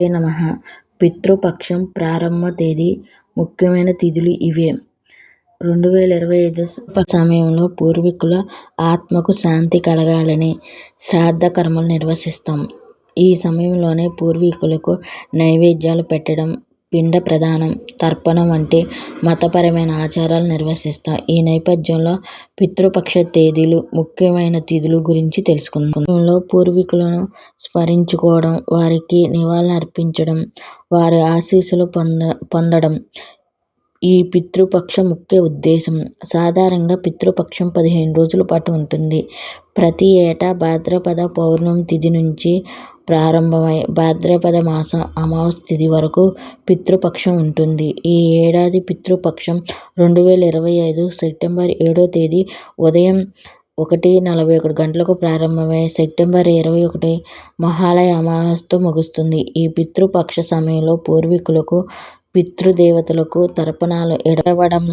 నమ? పితృపక్షం ప్రారంభ తేదీ ముఖ్యమైన తిథులు ఇవే. రెండు వేల ఇరవై ఐదు సమయంలో పూర్వీకుల ఆత్మకు శాంతి కలగాలని శ్రాద్ధ కర్మలు నిర్వహిస్తాం ఈ సమయంలోనే పూర్వీకులకు నైవేద్యాలు పెట్టడం పిండ ప్రదానం తర్పణం వంటి మతపరమైన ఆచారాలు నిర్వహిస్తాం ఈ నేపథ్యంలో పితృపక్ష తేదీలు ముఖ్యమైన తిథులు గురించి తెలుసుకుందాంలో పూర్వీకులను స్మరించుకోవడం వారికి నివాళులు అర్పించడం వారి ఆశీస్సులు పొంద పొందడం ఈ పితృపక్ష ముఖ్య ఉద్దేశం. సాధారణంగా పితృపక్షం పదిహేను రోజుల పాటు ఉంటుంది. ప్రతి ఏటా భాద్రపద పౌర్ణమి తిథి నుంచి ప్రారంభమై భాద్రపద మాసం అమావాస్య తిథి వరకు పితృపక్షం ఉంటుంది. ఈ ఏడాది పితృపక్షం రెండు వేల ఇరవై ఐదు సెప్టెంబర్ ఏడో తేదీ ఉదయం ఒకటి నలభై ఒకటి గంటలకు ప్రారంభమై సెప్టెంబర్ ఇరవై ఒకటి మహాలయ అమావాస్యతో ముగుస్తుంది. ఈ పితృపక్ష సమయంలో పూర్వీకులకు పితృదేవతలకు తర్పణాలు ఇడవడం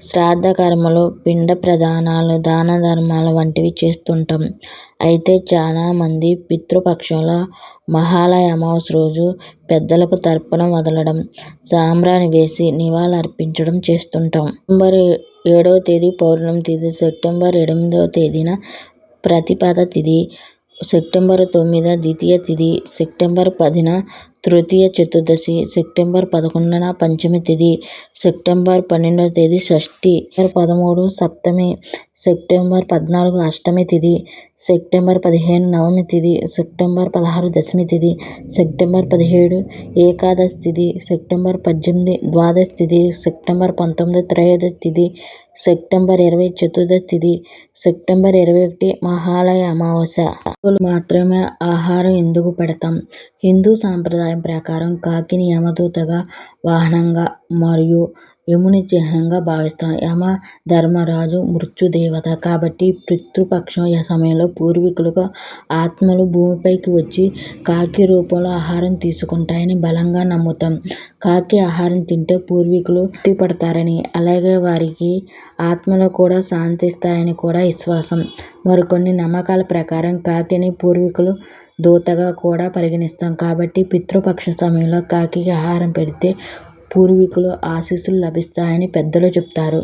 శ్రాద్ధ కర్మలు పిండ ప్రదానాలు దాన ధర్మాలు వంటివి చేస్తుంటాం. అయితే చాలామంది పితృపక్షంలో మహాలయ అమావాస్య రోజు పెద్దలకు తర్పణం వదలడం సాంబ్రాణి వేసి నివాళులర్పించడం చేస్తుంటాం. సెప్టెంబర్ ఏడవ తేదీ పౌర్ణమి తిథి సెప్టెంబర్ ఎనిమిదవ తేదీన ప్రతిపద తిథి సెప్టెంబర్ తొమ్మిది ద్వితీయ తిథి సెప్టెంబర్ పదిన తృతీయ చతుర్దశి సెప్టెంబర్ పదకొండున పంచమి తిథి సెప్టెంబర్ పన్నెండవ తేదీ షష్ఠి పదమూడు సప్తమి సెప్టెంబర్ పద్నాలుగు అష్టమి తిథి సెప్టెంబర్ పదిహేను నవమి తిథి సెప్టెంబర్ పదహారు దశమి తిథి సెప్టెంబర్ పదిహేడు ఏకాదశి తిథి సెప్టెంబర్ పద్దెనిమిది ద్వాదశి తిథి సెప్టెంబర్ పంతొమ్మిది త్రయోదశి తిథి సెప్టెంబర్ ఇరవై చతుర్దశి తిథి సెప్టెంబర్ ఇరవై ఒకటి మహాలయ అమావాస్య. మాత్రమే ఆహారం ఎందుకు పెడతాం? హిందూ సాంప్రదాయం ప్రకారం కాకిని యమదూతగా వాహనంగా మరియు యముని చిహ్నంగా భావిస్తాం. యమ ధర్మరాజు మృత్యుదేవత కాబట్టి పితృపక్షం సమయంలో పూర్వీకులుగా ఆత్మలు భూమిపైకి వచ్చి కాకి రూపంలో ఆహారం తీసుకుంటాయని బలంగా నమ్ముతాం. కాకి ఆహారం తింటే పూర్వీకులు తృప్తిపడతారని, అలాగే వారికి ఆత్మలు కూడా శాంతిస్తాయని కూడా విశ్వాసం. మరికొన్ని నమ్మకాల ప్రకారం కాకిని పూర్వీకులు దూతగా కూడా పరిగణిస్తాం. కాబట్టి పితృపక్ష సమయంలో కాకికి ఆహారం పెడితే పూర్వీకులు ఆశీస్సులు లభిస్తాయని పెద్దలు చెప్తారు.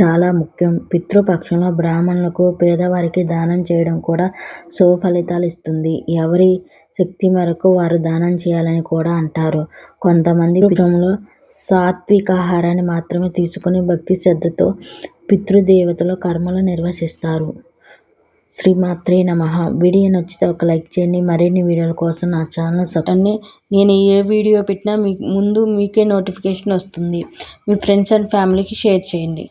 చాలా ముఖ్యం. పితృపక్షంలో బ్రాహ్మణులకు పేదవారికి దానం చేయడం కూడా సుఫలితాలు ఇస్తుంది. ఎవరి శక్తి మేరకు వారు దానం చేయాలని కూడా అంటారు. కొంతమంది కుటుంబంలో సాత్విక ఆహారాన్ని మాత్రమే తీసుకుని భక్తి శ్రద్ధతో పితృదేవతల కర్మలు నిర్వహిస్తారు. శ్రీమాత్రే నమ. వీడియో నచ్చితే ఒక లైక్ చేయండి. మరిన్ని వీడియోల కోసం నా ఛానల్ సబ్స్క్రైబ్ నేను ఏ వీడియో పెట్టినా మీకు ముందు మీకే నోటిఫికేషన్ వస్తుంది. మీ ఫ్రెండ్స్ అండ్ ఫ్యామిలీకి షేర్ చేయండి.